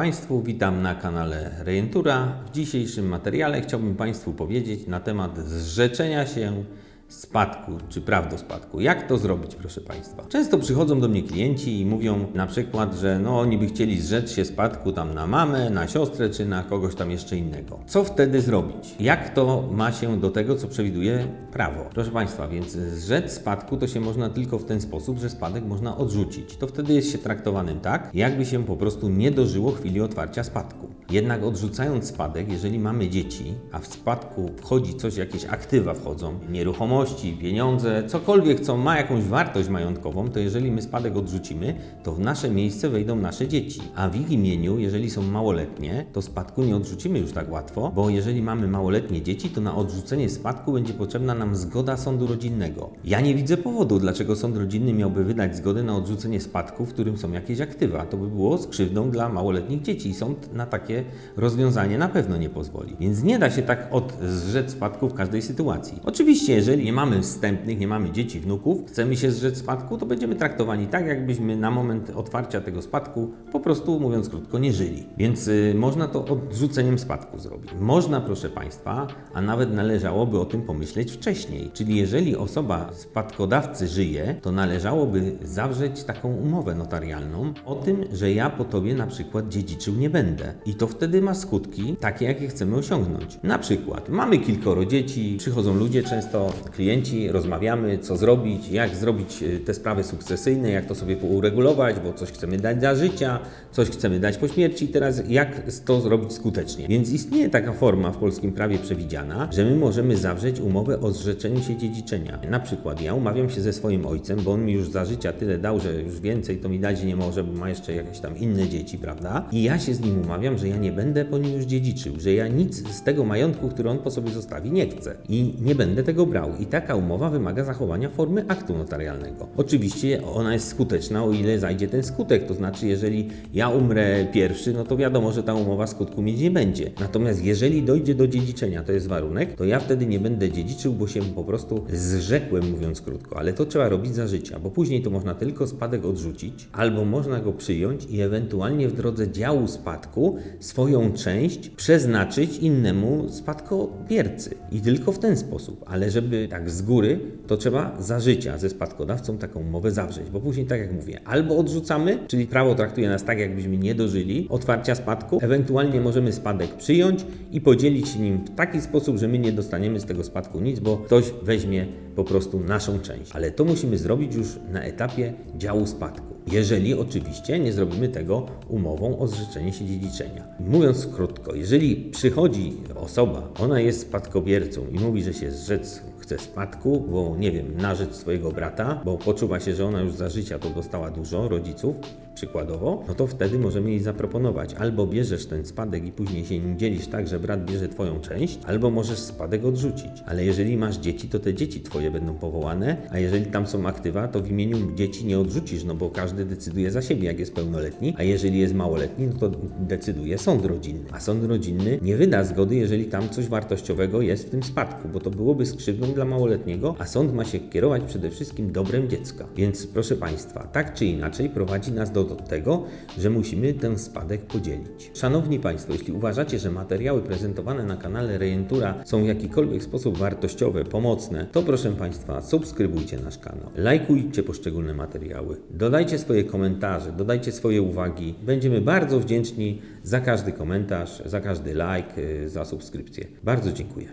Państwu, witam na kanale Rejentura. W dzisiejszym materiale chciałbym Państwu powiedzieć na temat zrzeczenia się spadku czy prawdospadku. Jak to zrobić, proszę Państwa? Często przychodzą do mnie klienci i mówią na przykład, że no oni by chcieli zrzec się spadku tam na mamę, na siostrę czy na kogoś tam jeszcze innego. Co wtedy zrobić? Jak to ma się do tego, co przewiduje prawo? Proszę Państwa, więc zrzec spadku to się można tylko w ten sposób, że spadek można odrzucić. To wtedy jest się traktowanym tak, jakby się po prostu nie dożyło chwili otwarcia spadku. Jednak odrzucając spadek, jeżeli mamy dzieci, a w spadku wchodzi coś, jakieś aktywa wchodzą, nieruchomości, pieniądze, cokolwiek, co ma jakąś wartość majątkową, to jeżeli my spadek odrzucimy, to w nasze miejsce wejdą nasze dzieci. A w ich imieniu, jeżeli są małoletnie, to spadku nie odrzucimy już tak łatwo, bo jeżeli mamy małoletnie dzieci, to na odrzucenie spadku będzie potrzebna nam zgoda sądu rodzinnego. Ja nie widzę powodu, dlaczego sąd rodzinny miałby wydać zgodę na odrzucenie spadku, w którym są jakieś aktywa. To by było z krzywdą dla małoletnich dzieci i sąd na takie rozwiązanie na pewno nie pozwoli. Więc nie da się tak odzrzeć spadku w każdej sytuacji. Oczywiście, jeżeli nie mamy wstępnych, nie mamy dzieci, wnuków, chcemy się zrzec spadku, to będziemy traktowani tak, jakbyśmy na moment otwarcia tego spadku po prostu, mówiąc krótko, nie żyli. Więc y, można to odrzuceniem spadku zrobić. Można, proszę Państwa, a nawet należałoby o tym pomyśleć wcześniej. Czyli jeżeli osoba spadkodawcy żyje, to należałoby zawrzeć taką umowę notarialną o tym, że ja po tobie na przykład dziedziczył nie będę. I to wtedy ma skutki takie, jakie chcemy osiągnąć. Na przykład mamy kilkoro dzieci, przychodzą ludzie, często klienci, rozmawiamy, co zrobić, jak zrobić y, te sprawy sukcesyjne, jak to sobie uregulować, bo coś chcemy dać za życia, coś chcemy dać po śmierci. Teraz jak to zrobić skutecznie? Więc istnieje taka forma w polskim prawie przewidziana, że my możemy zawrzeć umowę o zrzeczeniu się dziedziczenia. Na przykład ja umawiam się ze swoim ojcem, bo on mi już za życia tyle dał, że już więcej to mi dać nie może, bo ma jeszcze jakieś tam inne dzieci, prawda? I ja się z nim umawiam, że ja nie będę po nim już dziedziczył, że ja nic z tego majątku, który on po sobie zostawi, nie chcę. I nie będę tego brał. I taka umowa wymaga zachowania formy aktu notarialnego. Oczywiście ona jest skuteczna, o ile zajdzie ten skutek. To znaczy, jeżeli ja umrę pierwszy, no to wiadomo, że ta umowa skutku mieć nie będzie. Natomiast jeżeli dojdzie do dziedziczenia, to jest warunek, to ja wtedy nie będę dziedziczył, bo się po prostu zrzekłem, mówiąc krótko. Ale to trzeba robić za życia, bo później to można tylko spadek odrzucić, albo można go przyjąć i ewentualnie w drodze działu spadku swoją część przeznaczyć innemu spadkobiercy. I tylko w ten sposób. Ale żeby tak z góry, to trzeba za życia ze spadkodawcą taką umowę zawrzeć, bo później, tak jak mówię, albo odrzucamy, czyli prawo traktuje nas tak, jakbyśmy nie dożyli otwarcia spadku, ewentualnie możemy spadek przyjąć i podzielić się nim w taki sposób, że my nie dostaniemy z tego spadku nic, bo ktoś weźmie po prostu naszą część. Ale to musimy zrobić już na etapie działu spadku. Jeżeli oczywiście nie zrobimy tego umową o zrzeczenie się dziedziczenia. Mówiąc krótko, jeżeli przychodzi osoba, ona jest spadkobiercą i mówi, że się zrzec chce spadku, bo nie wiem, na rzecz swojego brata, bo poczuwa się, że ona już za życia to dostała dużo rodziców, przykładowo, no to wtedy możemy jej zaproponować albo bierzesz ten spadek i później się nim dzielisz tak, że brat bierze twoją część, albo możesz spadek odrzucić. Ale jeżeli masz dzieci, to te dzieci twoje będą powołane, a jeżeli tam są aktywa, to w imieniu dzieci nie odrzucisz, no bo każdy decyduje za siebie, jak jest pełnoletni, a jeżeli jest małoletni, no to decyduje sąd rodzinny. A sąd rodzinny nie wyda zgody, jeżeli tam coś wartościowego jest w tym spadku, bo to byłoby skrzywdą dla małoletniego, a sąd ma się kierować przede wszystkim dobrem dziecka. Więc proszę Państwa, tak czy inaczej prowadzi nas do, do tego, że musimy ten spadek podzielić. Szanowni Państwo, jeśli uważacie, że materiały prezentowane na kanale Rejentura są w jakikolwiek sposób wartościowe, pomocne, to proszę Państwa, subskrybujcie nasz kanał, lajkujcie poszczególne materiały, dodajcie swoje komentarze, dodajcie swoje uwagi. Będziemy bardzo wdzięczni za każdy komentarz, za każdy like, y, za subskrypcję. Bardzo dziękuję.